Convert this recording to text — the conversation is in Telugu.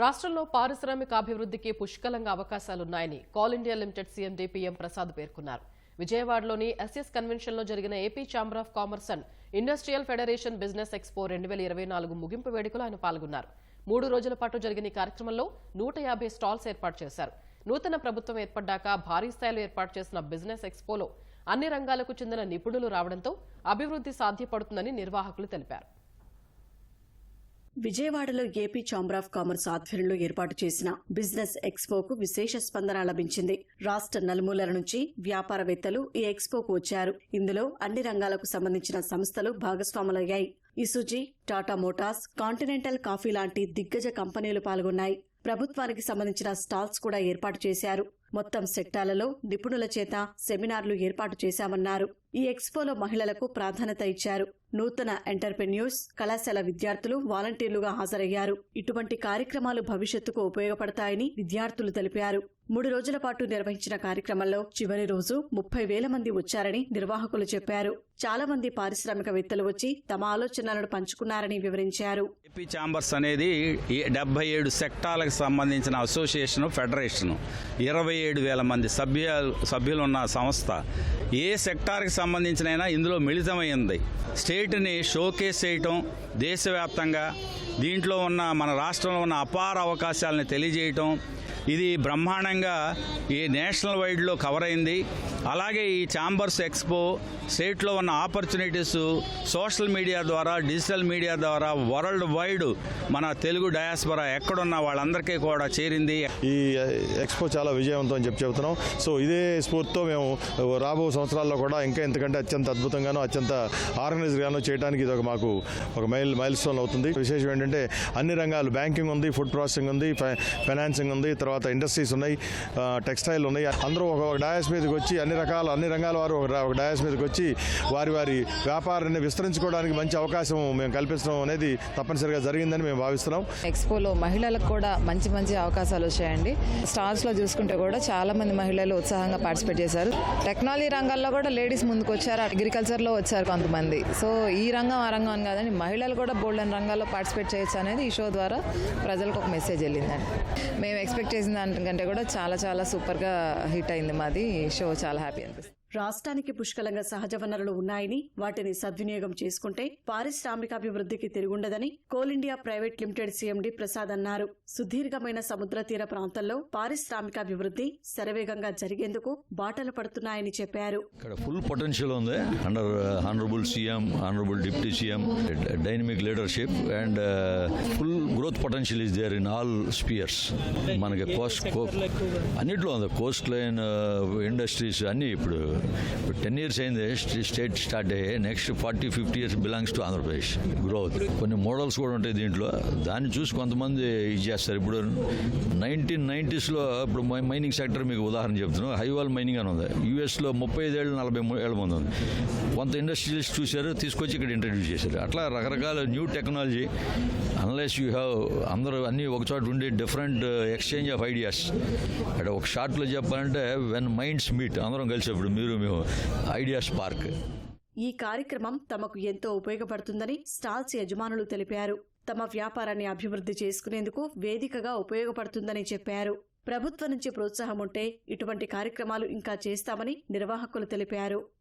రాష్ట్రంలో పారిశ్రామిక అభివృద్ధికి పుష్కలంగా అవకాశాలున్నాయని coal India limited CMD P M Prasad పేర్కొన్నారు. విజయవాడలోని ఎస్ఎస్ కన్వెన్షన్లో జరిగిన AP chamber of commerce and industrial federation business expo రెండు వేల ఇరవై నాలుగు ముగింపు వేడుకలో ఆయన పాల్గొన్నారు. మూడు రోజుల పాటు జరిగిన ఈ కార్యక్రమంలో నూట యాభై స్టాల్స్ ఏర్పాటు చేశారు. నూతన ప్రభుత్వం ఏర్పడ్డాక భారీ స్థాయిలో ఏర్పాటు చేసిన బిజినెస్ ఎక్స్పోలో అన్ని రంగాలకు చెందిన నిపుణులు రావడంతో అభివృద్ధి సాధ్యపడుతుందని నిర్వాహకులు తెలిపారు. విజయవాడలో ఏపీ ఛాంబర్ ఆఫ్ కామర్స్ ఆధ్వర్యంలో ఏర్పాటు చేసిన బిజినెస్ ఎక్స్పోకు విశేష స్పందన లభించింది. రాష్ట్ర నలుమూలల నుంచి వ్యాపారవేత్తలు ఈ ఎక్స్పోకు వచ్చారు. ఇందులో అన్ని రంగాలకు సంబంధించిన సంస్థలు భాగస్వాములయ్యాయి. Isuzu Tata motors Continental coffee లాంటి దిగ్గజ కంపెనీలు పాల్గొన్నాయి. ప్రభుత్వానికి సంబంధించిన స్టాల్స్ కూడా ఏర్పాటు చేశారు. మొత్తం సెక్టార్లలో నిపుణుల చేత సెమినార్లు ఏర్పాటు చేశామన్నారు. ఈ ఎక్స్పోలో మహిళలకు ప్రాధాన్యత ఇచ్చారు. నూతన ఎంటర్ప్రెన్యూర్స్ కళాశాల విద్యార్థులు వాలంటీర్లుగా హాజరయ్యారు. ఇటువంటి కార్యక్రమాలు భవిష్యత్తుకు ఉపయోగపడతాయని విద్యార్థులు తెలిపారు. మూడు రోజుల పాటు నిర్వహించిన కార్యక్రమంలో చివరి రోజు ముప్పై వేల మంది వచ్చారని నిర్వాహకులు చెప్పారు. చాలా మంది పారిశ్రామికవేత్తలు వచ్చి తమ ఆలోచనలను పంచుకున్నారని వివరించారు. ఏపీ ఛాంబర్స్ అనేది డెబ్బై ఏడు సెక్టార్లకు సంబంధించిన అసోసియేషన్ ఫెడరేషన్. ఇరవై ఏడు వేల మంది సభ్య సభ్యులున్న సంస్థ ఏ సెక్టార్కి సంబంధించినైనా ఇందులో మిళితమైంది. స్టేట్ని షోకేస్ చేయటం దేశవ్యాప్తంగా దీంట్లో ఉన్న మన రాష్ట్రంలో ఉన్న అపార అవకాశాలను తెలియజేయటం ఇది బ్రహ్మాండంగా ఈ నేషనల్ వైడ్లో కవర్ అయింది. అలాగే ఈ ఛాంబర్స్ ఎక్స్పో స్టేట్లో ఉన్న ఆపర్చునిటీస్ సోషల్ మీడియా ద్వారా డిజిటల్ మీడియా ద్వారా వరల్డ్ వైడ్ మన తెలుగు డయాస్పరా ఎక్కడున్న వాళ్ళందరికీ కూడా చేరింది. ఈ ఎక్స్పో చాలా విజయవంతం అని చెప్పి చెబుతున్నాం. సో ఇదే స్ఫూర్తితో మేము రాబో సంవత్సరాల్లో కూడా ఇంకా ఎంతకంటే అత్యంత అద్భుతంగానో అత్యంత ఆర్గనైజ్గానో చేయడానికి ఇది ఒక మాకు ఒక మైల్ మైల్ స్టోన్ అవుతుంది. విశేషం ఏంటంటే అన్ని రంగాలు బ్యాంకింగ్ ఉంది ఫుడ్ ప్రాసెసింగ్ ఉంది ఫై- ఫైనాన్సింగ్ ఉంది తర్వాత ఇండస్ట్రీస్ ఉన్నాయి టెక్స్టైల్ ఉన్నాయి. అందరూ ఒక డయాస్ మీదకి వచ్చి అన్ని రకాల అన్ని రంగాల వారు ఒక డయాస్ మీదకి వచ్చి వారి వారి వ్యాపారాన్ని విస్తరించుకోవడానికి మంచి అవకాశం మేము కల్పించడం అనేది తప్పనిసరిగా జరిగిందని మేము భావిస్తున్నాం. ఎక్స్పోలో మహిళలకు కూడా మంచి మంచి అవకాశాలు వచ్చాయండి. స్టార్స్లో చూసుకుంటే కూడా చాలా మంది మహిళలు ఉత్సాహంగా పార్టిసిపేట్ చేశారు. టెక్నాలజీ రంగాల్లో కూడా లేడీస్ ముందుకు వచ్చారు అగ్రికల్చర్లో వచ్చారు కొంతమంది. సో ఈ రంగం ఆ రంగం అని కాదండి మహిళలు కూడా బోల్డెన్ రంగాల్లో పార్టిసిపేట్ చేయొచ్చు అనేది ఈ షో ద్వారా ప్రజలకు ఒక మెసేజ్ వెళ్ళిందండి. మేము ఎక్స్పెక్ట్ చేసిన దానికంటే కూడా చాలా చాలా సూపర్గా హిట్ అయింది మాది. షో చాలా హ్యాపీ అనిపిస్తుంది. రాష్ట్రానికి పుష్కలంగా సహజ వనరులు ఉన్నాయని వాటిని సద్వినియోగం చేసుకుంటే పారిశ్రామికాభివృద్ధికి తిరుగుండదని coal India private limited CMD Prasad అన్నారు. సుదీర్ఘమైన సముద్ర తీర ప్రాంతంలో పారిశ్రామికాభివృద్ధి శరవేగంగా జరిగేందుకు బాటలు పడుతున్నాయని చెప్పారు. ఇక్కడ ఫుల్ పొటెన్షియల్ ఉంది. Under honourable CM honourable deputy CM dynamic leadership and full growth potential is there in all spheres. మనకి కోస్ట్ అన్నిట్లో ఉంది. కోస్ట్ లైన్ ఇండస్ట్రీస్ అన్నీ ఇప్పుడు టెన్ ఇయర్స్ అయింది స్టేట్ స్టార్ట్ అయ్యి next forty fifty years belongs to Andhra Pradesh growth కొన్ని మోడల్స్ కూడా ఉంటాయి దీంట్లో. దాన్ని చూసి కొంతమంది ఇది చేస్తారు. ఇప్పుడు నైన్టీన్ నైంటీస్లో ఇప్పుడు మై- మైనింగ్ సెక్టర్ మీకు ఉదాహరణ చెప్తున్నాను హైవాల్ మైనింగ్ అని ఉంది. యూఎస్లో ముప్పై ఐదేళ్ళు నలభై ఏళ్ళ మంది ఉంది. కొంత ఇండస్ట్రియలిస్ట్ చూశారు తీసుకొచ్చి ఇక్కడ ఇంట్రడ్యూస్ చేశారు. అట్లా రకరకాల new technology unless you have అందరూ అన్నీ ఒక చోట ఉండే డిఫరెంట్ ఎక్స్చేంజ్ ఆఫ్ ఐడియాస్ అంటే ఒక షార్ట్లో చెప్పాలంటే వెన్ మైండ్స్ మీట్ అందరం కలిసేప్పుడు మీరు మేము ఐడియా స్పార్క్. ఈ కార్యక్రమం తమకు ఎంతో ఉపయోగపడుతుందని స్టాల్స్ యజమానులు తెలిపారు. తమ వ్యాపారాన్ని అభివృద్ధి చేసుకునేందుకు వేదికగా ఉపయోగపడుతుందని చెప్పారు. ప్రభుత్వం నుంచి ప్రోత్సాహం ఉంటే ఇటువంటి కార్యక్రమాలు ఇంకా చేస్తామని నిర్వాహకులు తెలిపారు.